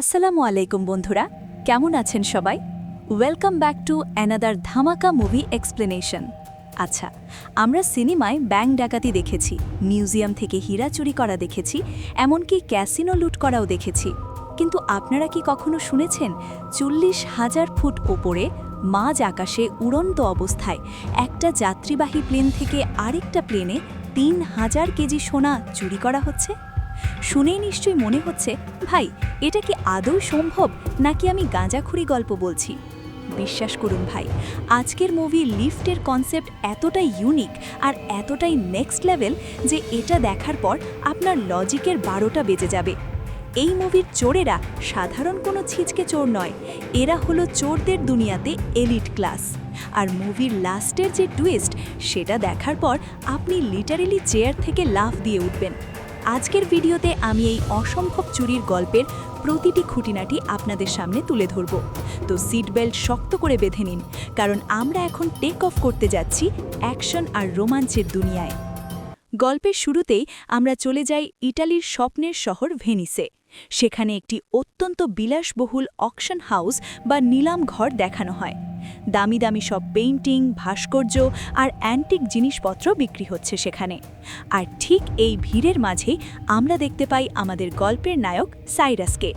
আসসালামু আলাইকুম বন্ধুরা, কেমন আছেন সবাই? Welcome back to another Dhamaka movie explanation আচ্ছা আমরা সিনেমায় ব্যাংক ডাকাতি দেখেছি, মিউজিয়াম থেকে হীরা চুরি করা দেখেছি, এমনকি ক্যাসিনো লুট করাও দেখেছি। কিন্তু আপনারা কি কখনো শুনেছেন, চল্লিশ হাজার ফুট ওপরে, মাঝ আকাশে উড়ন্ত অবস্থায়, একটা যাত্রীবাহী প্লেন থেকে আরেকটা প্লেনে তিন হাজার কেজি সোনা চুরি করা হচ্ছে? শুনেই নিশ্চয়ই মনে হচ্ছে, ভাই, এটা কি আদৌ সম্ভব নাকি আমি গাঁজাখুরি গল্প বলছি? বিশ্বাস করুন ভাই, আজকের মুভি লিফটের কনসেপ্ট এতটাই ইউনিক আর এতটাই নেক্সট লেভেল যে এটা দেখার পর আপনার লজিকের বারোটা বেজে যাবে। এই মুভির চোরেরা সাধারণ কোনো ছিচকে চোর নয়, এরা হলো চোরদের দুনিয়াতে এলিট ক্লাস আর মুভির লাস্টের যে টুইস্ট সেটা দেখার পর আপনি লিটারেলি চেয়ার থেকে লাফ দিয়ে উঠবেন। আজকের ভিডিওতে আমি এই অসম্ভব চুরির গল্পের প্রতিটি খুঁটিনাটি আপনাদের সামনে তুলে ধরব। তো সিট বেল্ট শক্ত করে বেঁধে নিন, কারণ আমরা এখন টেক অফ করতে যাচ্ছি অ্যাকশন আর রোমাঞ্চের দুনিয়ায়। গল্পের শুরুতেই আমরা চলে যাই ইটালির স্বপ্নের শহর ভেনিসে। সেখানে একটি অত্যন্ত বিলাসবহুল অকশন হাউস বা নিলাম ঘর দেখানো হয়। দামি দামি সব পেইন্টিং, ভাস্কর্য আর অ্যান্টিক জিনিসপত্র বিক্রি হচ্ছে সেখানে। আর ঠিক এই ভিড়ের মাঝে আমরা দেখতে পাই আমাদের গল্পের নায়ক সাইরাসকে।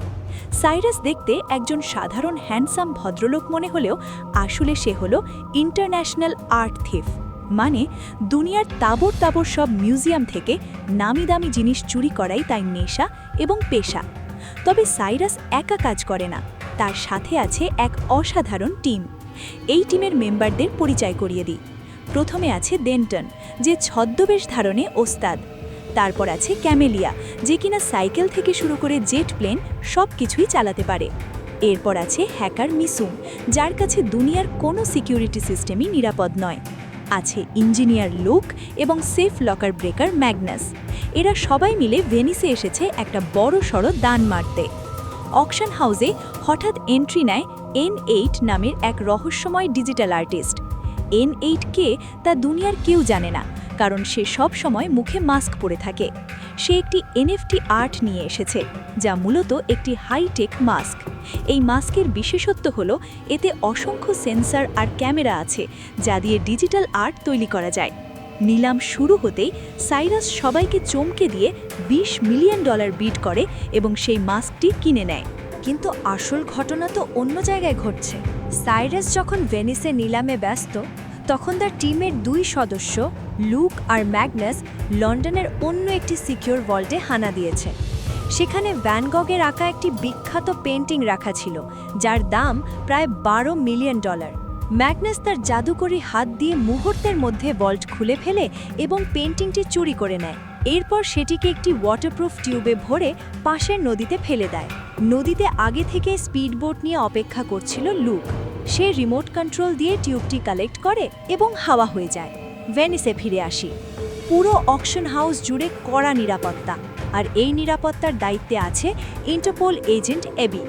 সাইরাস দেখতে একজন সাধারণ হ্যান্ডসাম ভদ্রলোক মনে হলেও আসলে সে হল ইন্টারন্যাশনাল আর্ট থিফ। মানে দুনিয়ার তাবর তাবর সব মিউজিয়াম থেকে নামি দামি জিনিস চুরি করাই তাই নেশা এবং পেশা। তবে সাইরাস একা কাজ করে না, তার সাথে আছে এক অসাধারণ টিম। এই টিমের মেম্বারদের পরিচয় করিয়ে দিই। প্রথমে আছে ডেন্টন যে ছদ্মবেশ ধারণে ওস্তাদ। তারপর আছে ক্যামেলিয়া, যে কিনা সাইকেল থেকে শুরু করে জেট প্লেন সব কিছুই চালাতে পারে। এরপর আছে হ্যাকার মিসুম, যার কাছে দুনিয়ার কোনো সিকিউরিটি সিস্টেমই নিরাপদ নয়। আছে ইঞ্জিনিয়ার লুক এবং সেফ লকার ব্রেকার ম্যাগনাস। এরা সবাই মিলে ভেনিসে এসেছে একটা বড় সড়ো দান মারতে। অকশন হাউসে হঠাৎ এন্ট্রি নেয় এন এইট নামের এক রহস্যময় ডিজিটাল আর্টিস্ট। এন এইট কে তা দুনিয়ার কেউ জানে না। কারণ সে সব সময় মুখে মাস্ক পরে থাকে। সে একটি এনএফটি আর্ট নিয়ে এসেছে, যা মূলত একটি হাইটেক মাস্ক। এই মাস্কের বিশেষত্ব হল, এতে অসংখ্য সেন্সর আর ক্যামেরা আছে, যা দিয়ে ডিজিটাল আর্ট তৈরি করা যায়। নিলাম শুরু হতেই সাইরাস সবাইকে চমকে দিয়ে ২০ মিলিয়ন ডলার বিট করে এবং সেই মাস্কটি কিনে নেয়। কিন্তু আসল ঘটনা তো অন্য জায়গায় ঘটছে। সাইরাস যখন ভেনিসে নিলামে ব্যস্ত তখন তার টিমের দুই সদস্য, লুক আর ম্যাগনাস, লন্ডনের অন্য একটি সিকিউর ভল্টে হানা দিয়েছে। সেখানে ভ্যানগগের আঁকা একটি বিখ্যাত পেন্টিং রাখা ছিল, যার দাম প্রায় বারো মিলিয়ন ডলার। ম্যাগনাস তার জাদুকরি হাত দিয়ে মুহূর্তের মধ্যে ভল্ট খুলে ফেলে এবং পেন্টিংটি চুরি করে নেয়। এরপর সেটিকে একটি ওয়াটারপ্রুফ টিউবে ভরে পাশের নদীতে ফেলে দেয়। নদীতে আগে থেকে স্পিডবোট নিয়ে অপেক্ষা করছিল লুক। সে রিমোট কন্ট্রোল দিয়ে টিউবটি কালেক্ট করে এবং হাওয়া হয়ে যায়। ভেনিসে ফিরে আসি। পুরো অকশন হাউস জুড়ে কড়া নিরাপত্তা। আর এই নিরাপত্তার দায়িত্বে আছে ইন্টারপোল এজেন্ট এবি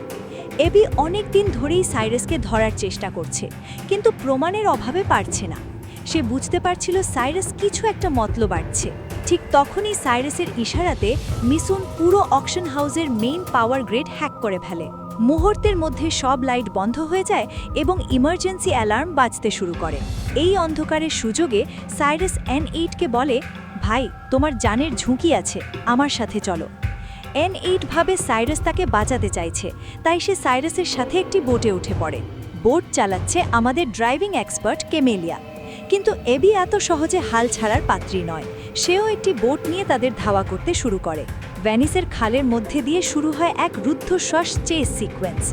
এবি অনেক দিন ধরেই সাইরাসকে ধরার চেষ্টা করছে, কিন্তু প্রমাণের অভাবে পারছে না। সে বুঝতে পারছিল সাইরাস কিছু একটা মতলব বাড়ছে। ঠিক তখনই সাইরাসের ইশারাতে মিসুন পুরো অকশন হাউসের মেইন পাওয়ার গ্রেড হ্যাক করে ফেলে। মুহূর্তের মধ্যে সব লাইট বন্ধ হয়ে যায় এবং ইমার্জেন্সি অ্যালার্ম বাজতে শুরু করে। এই অন্ধকারের সুযোগে সাইরাস এন এইটকে বলে, ভাই, তোমার জানের ঝুঁকি আছে, আমার সাথে চলো। এন এইট ভাবে সাইরাস তাকে বাঁচাতে চাইছে, তাই সে সাইরাসের সাথে একটি বোটে উঠে পড়ে। বোট চালাচ্ছে আমাদের ড্রাইভিং এক্সপার্ট কেমেলিয়া কিন্তু এবি এত সহজে হাল ছাড়ার পাত্রী নয়, সেও একটি বোট নিয়ে তাদের ধাওয়া করতে শুরু করে। ভ্যানিসের খালের মধ্যে দিয়ে শুরু হয় এক রুদ্ধশ্বাস চেস সিকোয়েন্স।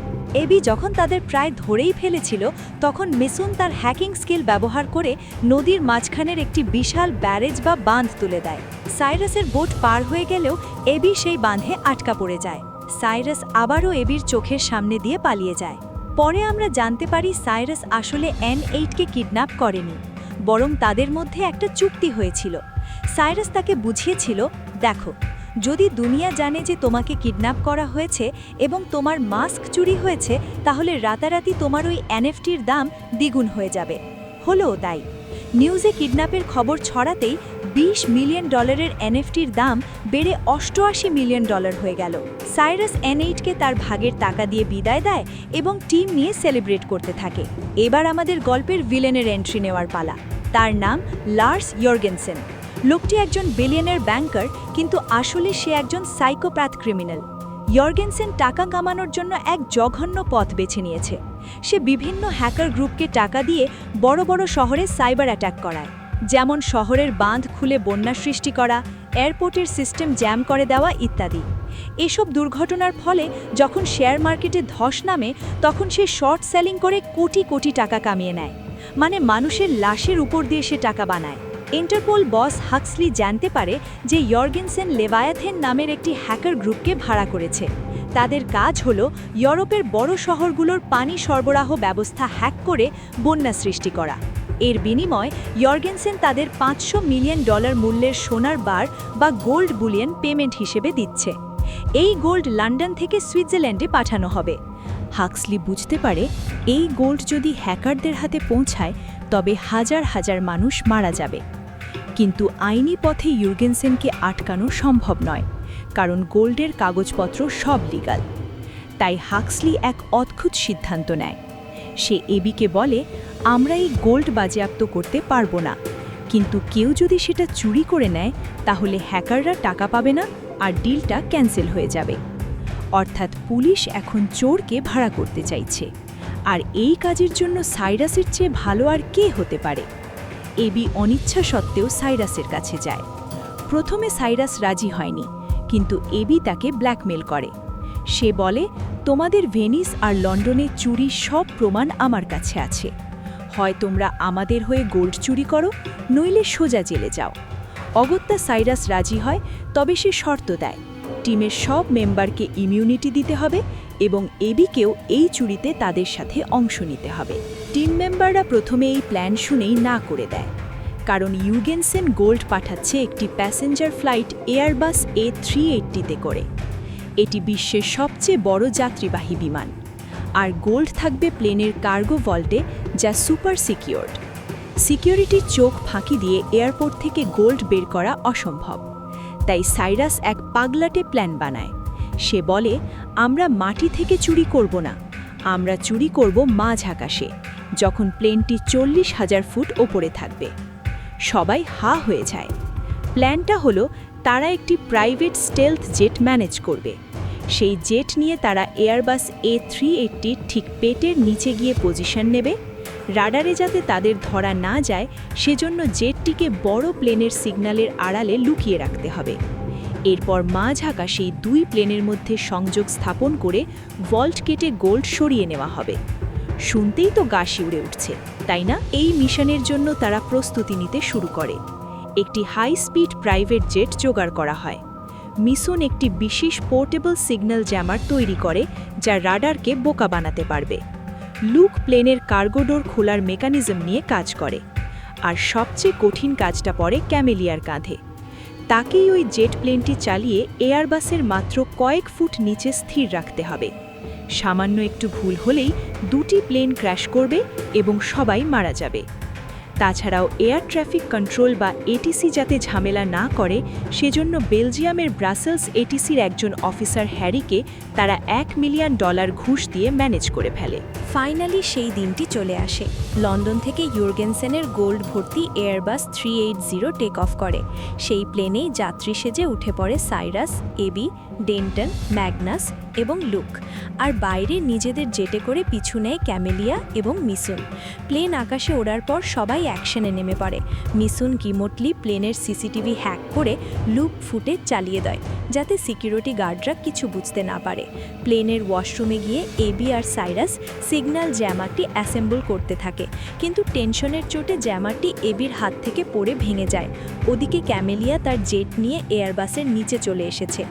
এবি যখন তাদের প্রায় ধরেই ফেলেছিল, তখন মেসুন তার হ্যাকিং স্কিল ব্যবহার করে নদীর মাঝখানের একটি বিশাল ব্যারেজ বা বাঁধ তুলে দেয়। সাইরাসের বোট পার হয়ে গেলেও এবি সেই বাঁধে আটকা পড়ে যায়। সাইরাস আবারও এবির চোখের সামনে দিয়ে পালিয়ে যায়। পরে আমরা জানতে পারি সাইরাস আসলে এন এইটকে কিডন্যাপ করেনি, বরং তাদের মধ্যে একটা চুক্তি হয়েছিল। সাইরাস তাকে বুঝিয়েছিল, দেখো যদি দুনিয়া জানে যে তোমাকে কিডন্যাপ করা হয়েছে এবং তোমার মাস্ক চুরি হয়েছে, তাহলে রাতারাতি তোমার ওই এনএফটির দাম দ্বিগুণ হয়ে যাবে। হলো তাই। নিউজে কিডন্যাপের খবর ছড়াতেই বিশ মিলিয়ন ডলারের এনএফটির দাম বেড়ে অষ্টআশি মিলিয়ন ডলার হয়ে গেল। সাইরাস এনএইটকে তার ভাগের টাকা দিয়ে বিদায় দেয় এবং টিম নিয়ে সেলিব্রেট করতে থাকে। এবার আমাদের গল্পের ভিলেনের এন্ট্রি নেওয়ার পালা। তার নাম লার্স ইয়র্গেনসেন। লোকটি একজন বিলিয়নের ব্যাংকার, কিন্তু আসলে সে একজন সাইকোপ্যাথ ক্রিমিনাল। ইয়র্গেনসেন টাকা কামানোর জন্য এক জঘন্য পথ বেছে নিয়েছে। সে বিভিন্ন হ্যাকার গ্রুপকে টাকা দিয়ে বড় বড় শহরে সাইবার অ্যাটাক করায়। যেমন শহরের বাঁধ খুলে বন্যা সৃষ্টি করা, এয়ারপোর্টের সিস্টেম জ্যাম করে দেওয়া ইত্যাদি। এসব দুর্ঘটনার ফলে যখন শেয়ার মার্কেটে ধস নামে, তখন সে শর্ট সেলিং করে কোটি কোটি টাকা কামিয়ে নেয়। মানে মানুষের লাশের উপর দিয়ে সে টাকা বানায়। ইন্টারপোল বস হাক্সলি জানতে পারে যে ইয়র্গেনসেন লেভায়াথেন নামের একটি হ্যাকার গ্রুপকে ভাড়া করেছে। তাদের কাজ হল ইউরোপের বড় শহরগুলোর পানি সরবরাহ ব্যবস্থা হ্যাক করে বন্যা সৃষ্টি করা। এর বিনিময় ইয়র্গেনসেন তাদের পাঁচশো মিলিয়ন ডলার মূল্যের সোনার বার বা গোল্ড বুলিয়ন পেমেন্ট হিসেবে দিচ্ছে। এই গোল্ড লন্ডন থেকে সুইজারল্যান্ডে পাঠানো হবে। হাক্সলি বুঝতে পারে এই গোল্ড যদি হ্যাকারদের হাতে পৌঁছায়, তবে হাজার হাজার মানুষ মারা যাবে। কিন্তু আইনি পথে ইউর্গেনসেনকে আটকানো সম্ভব নয়, কারণ গোল্ডের কাগজপত্র সব লিগাল। তাই হাক্সলি এক অদ্ভুত সিদ্ধান্ত নেয়। সে এবিকে বলে, আমরা এই গোল্ড বাজেয়াপ্ত করতে পারব না, কিন্তু কেউ যদি সেটা চুরি করে নেয়, তাহলে হ্যাকাররা টাকা পাবে না আর ডিলটা ক্যান্সেল হয়ে যাবে। অর্থাৎ পুলিশ এখন চোরকে ভাড়া করতে চাইছে। আর এই কাজের জন্য সাইরাসের চেয়ে ভালো আর কে হতে পারে? এবি অনিচ্ছা সত্ত্বেও সাইরাসের কাছে যায়। প্রথমে সাইরাস রাজি হয়নি, কিন্তু এবি তাকে ব্ল্যাকমেল করে। সে বলে, তোমাদের ভেনিস আর লন্ডনে চুরি সব প্রমাণ আমার কাছে আছে। হয় তোমরা আমাদের হয়ে গোল্ড চুরি করো, নইলে সোজা জেলে যাও। অগত্যা সাইরাস রাজি হয়, তবে সে শর্ত দেয়, টিমের সব মেম্বারকে ইমিউনিটি দিতে হবে এবং এবিকেও এই চুরিতে তাদের সাথে অংশ নিতে হবে। টিম মেম্বাররা প্রথমে এই প্ল্যান শুনেই না করে দেয়। কারণ ইউগেনসেন গোল্ড পাঠাচ্ছে একটি passenger flight Airbus A three এইটটিতে করে। এটি বিশ্বের সবচেয়ে বড় যাত্রীবাহী বিমান। আর গোল্ড থাকবে প্লেনের কার্গো ভল্টে যা সুপার সিকিউরড সিকিউরিটির চোখ ফাঁকি দিয়ে এয়ারপোর্ট থেকে গোল্ড বের করা অসম্ভব। তাই সাইরাস এক পাগলাটে প্ল্যান বানায়। সে বলে, আমরা মাটি থেকে চুরি করব না। আমরা চুরি করব মাঝ আকাশে। যখন প্লেনটি চল্লিশ হাজার ফুট ওপরে থাকবে। সবাই হা হয়ে যায়। প্ল্যানটা হলো, তারা একটি প্রাইভেট স্টেলথ জেট ম্যানেজ করবে। সেই জেট নিয়ে তারা এয়ারবাস এ থ্রি এইটটির ঠিক পেটের নিচে গিয়ে পজিশন নেবে। রাডারে যাতে তাদের ধরা না যায়, সেজন্য জেটটিকে বড় প্লেনের সিগন্যালের আড়ালে লুকিয়ে রাখতে হবে। এরপর মাঝ আকাশেই দুই প্লেনের মধ্যে সংযোগ স্থাপন করে ভল্ট কেটে গোল্ড সরিয়ে নেওয়া হবে। শুনতেই তো গা শিউড়ে উঠছে, তাই না? এই মিশনের জন্য তারা প্রস্তুতি নিতে শুরু করে। একটি হাই স্পিড প্রাইভেট জেট জোগাড় করা হয়। মিশন একটি বিশেষ পোর্টেবল সিগন্যাল জ্যামার তৈরি করে, যা রাডারকে বোকা বানাতে পারবে। লুক প্লেনের কার্গোডোর খোলার মেকানিজম নিয়ে কাজ করে। আর সবচেয়ে কঠিন কাজটা পড়ে ক্যামেলিয়ার কাঁধে। তাকেই ওই জেট প্লেনটি চালিয়ে এয়ারবাসের মাত্র কয়েক ফুট নিচে স্থির রাখতে হবে। সামান্য একটু ভুল হলেই দুটি প্লেন ক্র্যাশ করবে এবং সবাই মারা যাবে। তাছাড়াও এয়ার ট্রাফিক কন্ট্রোল বা এটিসি যাতে ঝামেলা না করে, সেজন্য বেলজিয়ামের ব্রাসেলস এটিসির একজন অফিসার হ্যারিকে তারা এক মিলিয়ন ডলার ঘুষ দিয়ে ম্যানেজ করে ফেলে। ফাইনালি সেই দিনটি চলে আসে। লন্ডন থেকে ইউর্গেনসেনের গোল্ড ভর্তি Airbus three eight zero take off করে। সেই প্লেনেই যাত্রী সেজে উঠে পড়ে সাইরাস এবি ডেন্টন ম্যাগনাস এবং লুক আর বাইরে নিজেদের জেটে করে পিছু নেয় ক্যামেলিয়া এবং মিসুন। প্লেন আকাশে ওড়ার পর সবাই অ্যাকশনে নেমে পড়ে। মিসুন কিমোটলি প্লেনের সিসিটিভি হ্যাক করে লুক ফুটে চালিয়ে দেয়, যাতে সিকিউরিটি গার্ডরা কিছু বুঝতে না পারে। প্লেনের ওয়াশরুমে গিয়ে এবি আর সাইরাস সিগন্যাল জ্যামারটি অ্যাসেম্বল করতে থাকে, কিন্তু টেনশনের চোটে জ্যামারটি এবির হাত থেকে পড়ে ভেঙে যায়। ওদিকে ক্যামেলিয়া তার জেট নিয়ে এয়ারবাসের নিচে চলে এসেছে।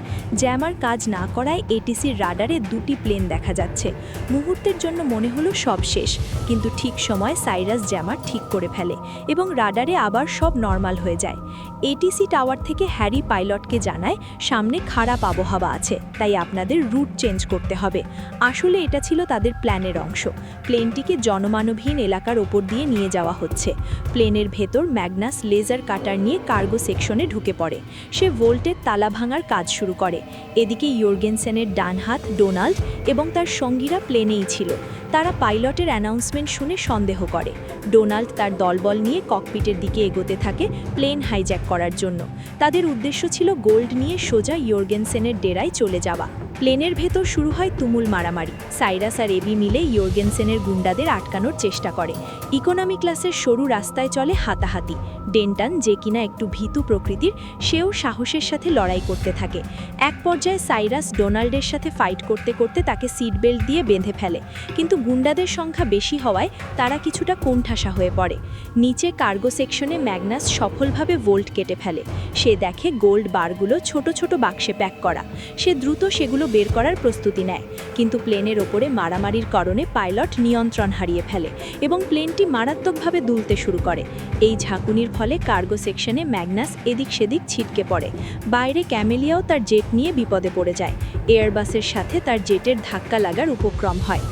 জ্যামার কাজ না করায় এটিসির রাডারে দুটি প্লেন দেখা যাচ্ছে। মুহূর্তের জন্য মনে হলো সব শেষ, কিন্তু ঠিক সময় সাইরাস জ্যামার ঠিক করে ফেলে এবং রাডারে আবার সব নর্মাল হয়ে যায়। এটিসি টাওয়ার থেকে হ্যারি পাইলটকে জানায়, সামনে খারাপ আবহাওয়া আছে, তাই আপনাদের রুট চেঞ্জ করতে হবে। আসলে এটা ছিল তাদের প্ল্যানের অংশ। প্লেনটিকে জনমানবহীন এলাকার ওপর দিয়ে নিয়ে যাওয়া হচ্ছে। প্লেনের ভেতর ম্যাগনাস লেজার কাটার নিয়ে কার্গো সেকশনে ঢুকে পড়ে। সে ভোল্টের তালা ভাঙার কাজ শুরু করে। এদিকে ইয়োর্গেনসেনের ডান হাত ডোনাল্ড এবং তার সঙ্গীরা প্লেনেই ছিল। তারা পাইলটের অ্যানাউন্সমেন্ট শুনে সন্দেহ করে। ডোনাল্ড তার দলবল নিয়ে ককপিটের দিকে এগোতে থাকে প্লেন হাইজ্যাক করার জন্য। তাদের উদ্দেশ্য ছিল গোল্ড নিয়ে সোজা ইয়োর্গেনসেনের ডেরায় চলে যাওয়া। প্লেনের ভেতর শুরু হয় তুমুল মারামারি। সাইরাস আর এবি মিলে ইয়োর্গেনসেনের গুন্ডাদের আটকানোর চেষ্টা করে। ইকোনমি ক্লাসের সরু রাস্তায় চলে হাতাহাতি। ডেন্টান, যে কিনা একটু ভীতু প্রকৃতির, সেও সাহসের সাথে লড়াই করতে থাকে। এক পর্যায়ে সাইরাস ডোনাল্ডের সাথে ফাইট করতে করতে তাকে সিট বেল্ট দিয়ে বেঁধে ফেলে। কিন্তু গুন্ডাদের সংখ্যা বেশি হওয়ায় তারা কিছুটা কোণঠাসা হয়ে পড়ে। নিচে কার্গো সেকশনে ম্যাগনাস সফলভাবে ভোল্ট কেটে ফেলে। সে দেখে গোল্ড বারগুলো ছোট ছোট বাক্সে প্যাক করা। সে দ্রুত সেগুলো বের করার প্রস্তুতি নেয়। কিন্তু প্লেনের ওপরে মারামারির কারণে পাইলট নিয়ন্ত্রণ হারিয়ে ফেলে এবং প্লেনটি মারাত্মকভাবে দুলতে শুরু করে। এই ঝাঁকুনির ফলে কার্গো সেকশনে ম্যাগনাস এদিক সেদিক ছিটকে পড়ে। বাইরে ক্যামেলিয়াও তার জেট নিয়ে বিপদে পড়ে যায়। এয়ারবাসের সাথে তার জেটের ধাক্কা লাগার উপক্রম হয়।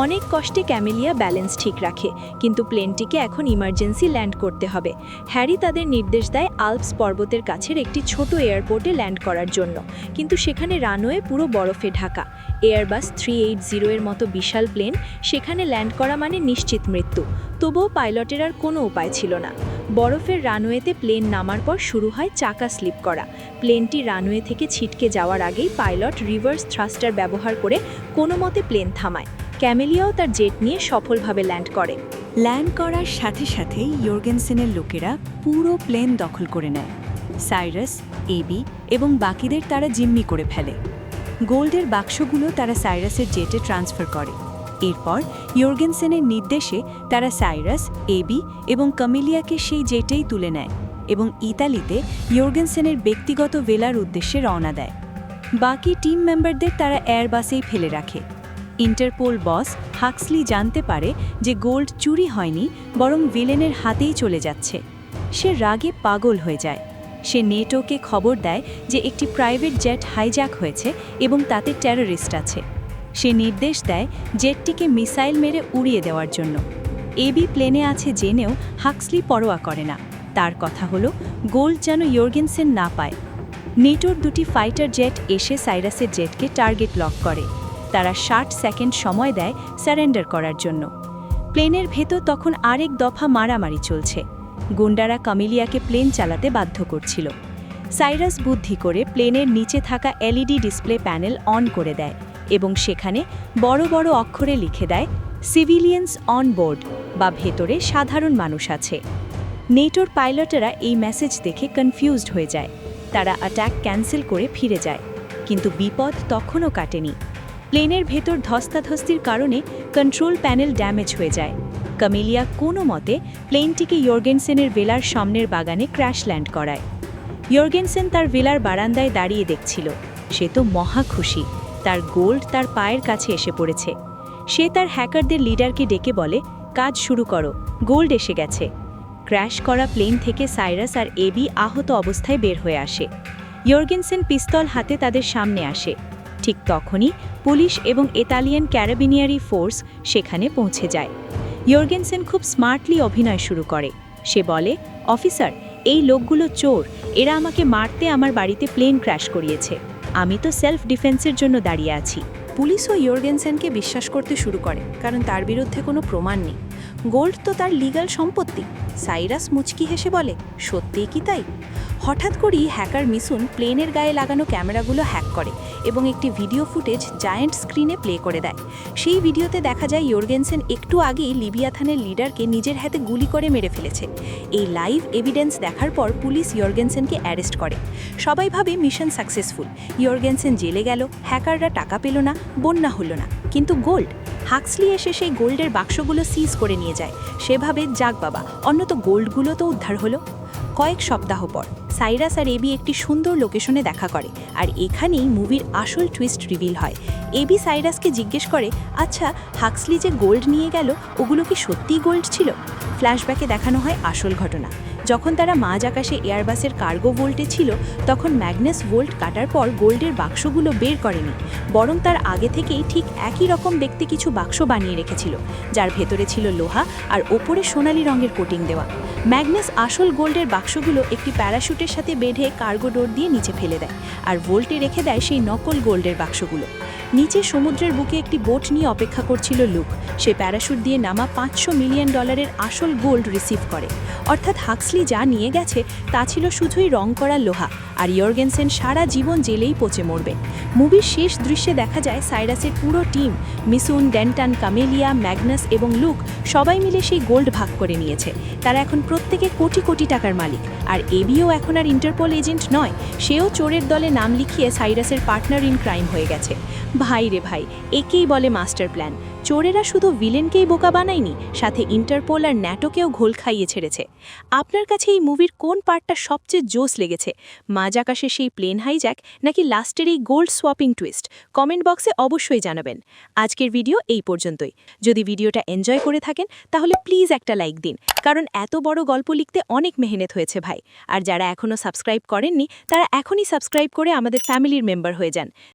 অনেক কষ্টে ক্যামেলিয়া ব্যালেন্স ঠিক রাখে, কিন্তু প্লেনটিকে এখন ইমার্জেন্সি ল্যান্ড করতে হবে। হ্যারি তাদের নির্দেশ দেয় আলপস পর্বতের কাছের একটি ছোট এয়ারপোর্টে ল্যান্ড করার জন্য, কিন্তু সেখানে রানওয়ে পুরো বরফে ঢাকা। এয়ারবাস থ্রি এইট জিরো এর মতো বিশাল প্লেন সেখানে ল্যান্ড করা মানে নিশ্চিত মৃত্যু, তবুও পাইলটের আর কোনো উপায় ছিল না। বরফের রানওয়েতে প্লেন নামার পর শুরু হয় চাকা স্লিপ করা। প্লেনটি রানওয়ে থেকে ছিটকে যাওয়ার আগেই পাইলট রিভার্স থ্রাস্টার ব্যবহার করে কোনো মতে প্লেন থামায়। ক্যামেলিয়াও তার জেট নিয়ে সফলভাবে ল্যান্ড করে। ল্যান্ড করার সাথে সাথেই ইয়োর্গেনসেনের লোকেরা পুরো প্লেন দখল করে নেয়। সাইরাস, এবি এবং বাকিদের তারা জিম্মি করে ফেলে। গোল্ডের বাক্সগুলো তারা সাইরাসের জেটে ট্রান্সফার করে। এরপর ইয়োর্গেনসেনের নির্দেশে তারা সাইরাস, এবি এবং কামিলিয়াকে সেই জেটেই তুলে নেয় এবং ইতালিতে ইয়োর্গেনসেনের ব্যক্তিগত ভেলার উদ্দেশ্যে রওনা দেয়। বাকি টিম মেম্বারদের তারা এয়ারবাসেই ফেলে রাখে। ইন্টারপোল বস হাক্সলি জানতে পারে যে গোল্ড চুরি হয়নি, বরং ভিলেনের হাতেই চলে যাচ্ছে। সে রাগে পাগল হয়ে যায়। সে নেটোকে খবর দেয় যে একটি প্রাইভেট জেট হাইজ্যাক হয়েছে এবং তাতে টেররিস্ট আছে। সে নির্দেশ দেয় জেটটিকে মিসাইল মেরে উড়িয়ে দেওয়ার জন্য। এবি প্লেনে আছে জেনেও হাক্সলি পরোয়া করে না। তার কথা হলো, গোল্ড যেন ইয়োর্গেনসেন না পায়। নেটোর দুটি ফাইটার জেট এসে সাইরাসের জেটকে টার্গেট লক করে। তারা ষাট সেকেন্ড সময় দেয় স্যারেন্ডার করার জন্য। প্লেনের ভেতর তখন আরেক দফা মারামারি চলছে। গুন্ডারা কামিলিয়াকে প্লেন চালাতে বাধ্য করছিল। সাইরাস বুদ্ধি করে প্লেনের নিচে থাকা এলইডি ডিসপ্লে প্যানেল অন করে দেয় এবং সেখানে বড় বড় অক্ষরে লিখে দেয়, সিভিলিয়ান্স অন বোর্ড বা ভেতরে সাধারণ মানুষ আছে। নেটোর পাইলটেরা এই মেসেজ দেখে কনফিউজড হয়ে যায়। তারা অ্যাটাক ক্যান্সেল করে ফিরে যায়। কিন্তু বিপদ তখনও কাটেনি। প্লেনের ভেতর ধস্তাধস্তির কারণে কন্ট্রোল প্যানেল ড্যামেজ হয়ে যায়। কামিলিয়া কোনো মতে প্লেনটিকে ইয়র্গেনসেনের ভেলার সামনের বাগানে ক্র্যাশ ল্যান্ড করায়। ইয়র্গেনসেন তার ভেলার বারান্দায় দাঁড়িয়ে দেখছিল। সে তো মহা খুশি। তার গোল্ড তার পায়ের কাছে এসে পড়েছে। সে তার হ্যাকারদের লিডারকে ডেকে বলে, কাজ শুরু করো। গোল্ড এসে গেছে। ক্র্যাশ করা প্লেন থেকে সাইরাস আর এবি আহত অবস্থায় বের হয়ে আসে। ইয়র্গেনসেন পিস্তল হাতে তাদের সামনে আসে। ঠিক তখনই পুলিশ এবং ইতালিয়ান ক্যারাবিনিয়ারি ফোর্স সেখানে পৌঁছে যায়। ইয়র্গেনসেন খুব স্মার্টলি অভিনয় শুরু করে। সে বলে, অফিসার, এই লোকগুলো চোর। এরা আমাকে মারতে আমার বাড়িতে প্লেন ক্র্যাশ করিয়েছে। আমি তো সেলফ ডিফেন্সের জন্য দাঁড়িয়ে আছি। পুলিশও ইয়র্গেনসেনকে বিশ্বাস করতে শুরু করে, কারণ তার বিরুদ্ধে কোনো প্রমাণ নেই। গোল্ড তো তার লিগ্যাল সম্পত্তি। সাইরাস মুচকি হেসে বলে, সত্যিই কি তাই? হঠাৎ করেই হ্যাকার মিসুন প্লেনের গায়ে লাগানো ক্যামেরাগুলো হ্যাক করে এবং একটি ভিডিও ফুটেজ জায়ান্ট স্ক্রিনে প্লে করে দেয়। সেই ভিডিওতে দেখা যায় ইয়োর্গেনসেন একটু আগেই লিবিয়াথানের লিডারকে নিজের হাতে গুলি করে মেরে ফেলেছে। এই লাইভ এভিডেন্স দেখার পর পুলিশ ইয়োর্গেনসেনকে অ্যারেস্ট করে। সবাই ভাবে মিশন সাকসেসফুল। ইয়োর্গেনসেন জেলে গেল, হ্যাকাররা টাকা পেল না, বন্যা হলো না। কিন্তু গোল্ড? হাক্সলি এসে সেই গোল্ডের বাক্সগুলো সিজ করে নিয়ে যায়। সেভাবে যাক বাবা অন্যত গোল্ডগুলো তো উদ্ধার হলো। কয়েক সপ্তাহ পর সাইরাস আর এবি একটি সুন্দর লোকেশনে দেখা করে। আর এখানেই মুভির আসল টুইস্ট রিভিল হয়। এবি সাইরাসকে জিজ্ঞেস করে আচ্ছা হাক্সলি যে গোল্ড নিয়ে গেল, ওগুলো কি সত্যিই গোল্ড ছিল? ফ্ল্যাশব্যাকে দেখানো হয় আসল ঘটনা। যখন তারা মাঝ আকাশে এয়ারবাসের কার্গো ভোল্টে ছিল, তখন ম্যাগনাস ভোল্ট কাটার পর গোল্ডের বাক্সগুলো বের করেনি, বরং তার আগে থেকেই ঠিক একই রকম ব্যক্তি কিছু বাক্স বানিয়ে রেখেছিল, যার ভেতরে ছিল লোহা আর ওপরে সোনালি রঙের কোটিং দেওয়া। ম্যাগনাস আসল গোল্ডের বাক্সগুলো একটি প্যারাশুটের সাথে বেঁধে কার্গো ডোর দিয়ে নিচে ফেলে দেয় আর ভোল্টে রেখে দেয় সেই নকল গোল্ডের বাক্সগুলো। নিচে সমুদ্রের বুকে একটি বোট নিয়ে অপেক্ষা করছিল লুক, সে প্যারাশুট দিয়ে নামা পাঁচশো মিলিয়ন ডলারের আসল গোল্ড রিসিভ করে। অর্থাৎ হাক্সলি যা নিয়ে গেছে, তা ছিল শুধুই রং করা লোহা, আর ইয়র্গেনসেন সারা জীবন জেলেই পচে মরবে। মুভির শেষ দৃশ্যে দেখা যায় সাইরাসের পুরো team, Misun, Denton, Camelia, Magnus এবং লুক সবাই মিলে সেই গোল্ড ভাগ করে নিয়েছে। তারা এখন প্রত্যেকে কোটি কোটি টাকার মালিক, আর এবিও এখন আর ইন্টারপোল এজেন্ট নয়, সেও চোরের দলে নাম লিখিয়ে সাইরাসের পার্টনার ইন ক্রাইম হয়ে গেছে। ভাই রে ভাই, একেই বলে মাস্টার প্ল্যান। চোরেরা শুধু ভিলেনকেই বোকা বানায়নি, সাথে ইন্টারপোল আর ন্যাটোকেও ঘোল খাইয়ে ছেড়েছে। আপনার কাছে এই মুভির কোন পার্টটা সবচেয়ে জোস লেগেছে? মাঝ আকাশে সেই প্লেন হাইজ্যাক নাকি লাস্টের এই গোল্ড সোয়াপিং টুইস্ট? কমেন্ট বক্সে অবশ্যই জানাবেন। আজকের ভিডিও এই পর্যন্তই। যদি ভিডিওটা এনজয় করে থাকেন, তাহলে প্লিজ একটা লাইক দিন, কারণ এত বড় গল্প লিখতে অনেক মেহনত হয়েছে ভাই। আর যারা এখনও সাবস্ক্রাইব করেননি, তারা এখনই সাবস্ক্রাইব করে আমাদের ফ্যামিলির মেম্বার হয়ে যান।